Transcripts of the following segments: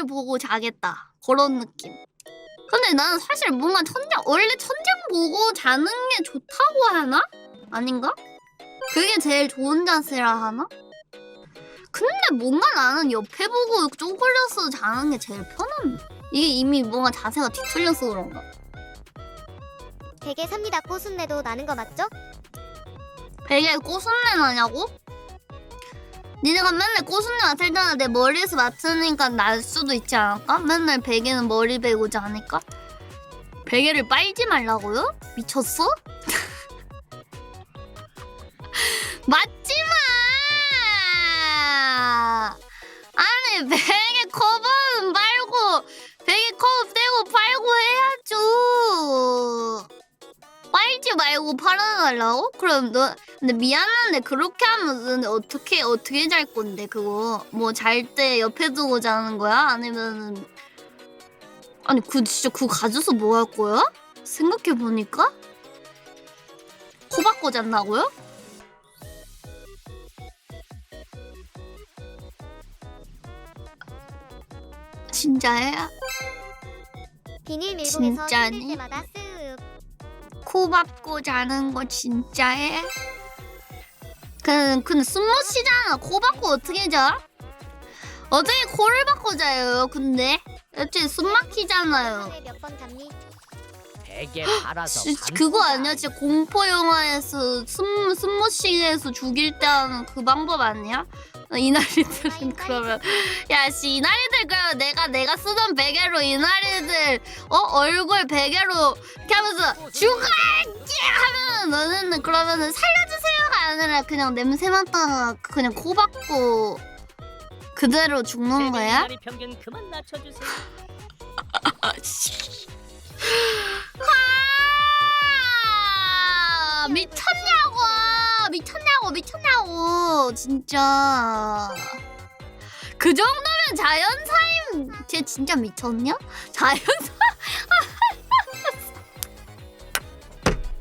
하늘 보고 자겠다 그런 느낌. 근데 나는 사실 뭔가 천장 원래 천장 보고 자는 게 좋다고 하나? 아닌가? 그게 제일 좋은 자세라 하나? 근데 뭔가 나는 옆에 보고 쪼그려서 자는 게 제일 편한데 이게 이미 뭔가 자세가 뒤틀려서 그런가? 되게 삽니다. 꼬순내도 나는 거 맞죠? 베개 꼬순내 나냐고? 니네가 맨날 꼬순내 맡을 때는 내 머리에서 맡으니까 날 수도 있지 않을까? 맨날 베개는 머리 베고지 않을까? 베개를 빨지 말라고요? 미쳤어? 맞지 빨지 말고 팔아달라고? 그럼 너 근데 미안한데 그렇게 하면 근데 어떻게 어떻게 잘 건데 그거 뭐 잘 때 옆에 두고 자는 거야? 아니면은 아니 그 진짜 그거 가져서 뭐 할 거야? 생각해 보니까 코 바꿔 잔다고요? 진짜예요? 비닐 밀봉에서 진짜니? 때마다 쓱. 코 박고 자는 거 진짜 해? 그, 근데 숨못쉬잖아. 코 박고 어떻게 자? 어떻게 코를 박고 자요, 근데? 여튼 숨 막히잖아요. 몇번 잡니? 베개 팔아서 지, 그거 아니야? 진짜 공포 영화에서 숨, 숨못 쉬게해서 죽일 때 하는 그 방법 아니야? 어, 이나리들은 그러면 야씨 이나리들 그러면 내가 내가 쓰던 베개로 이나리들 어 얼굴 베개로 이렇게 하면서 죽을게 하면 너는 그러면은 살려주세요가 아니라 그냥 냄새 맡다가 그냥 코 박고 그대로 죽는 거야? 리 평균 그만 낮춰주세요. 아, 미쳤냐고 미쳤냐고 미쳤냐고 진짜 그 정도면 자연사임 쟤 진짜 미쳤냐? 자연사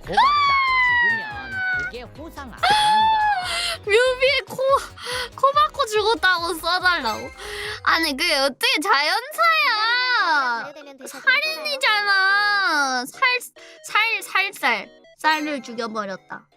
고맙다. 죽으면 그게 호상 아닌가? 뮤비에 코, 코 박고 죽었다고 써달라고 아니 그게 어떻게 자연사야 살인이잖아. 살, 살, 살살. 쌀을 죽여버렸다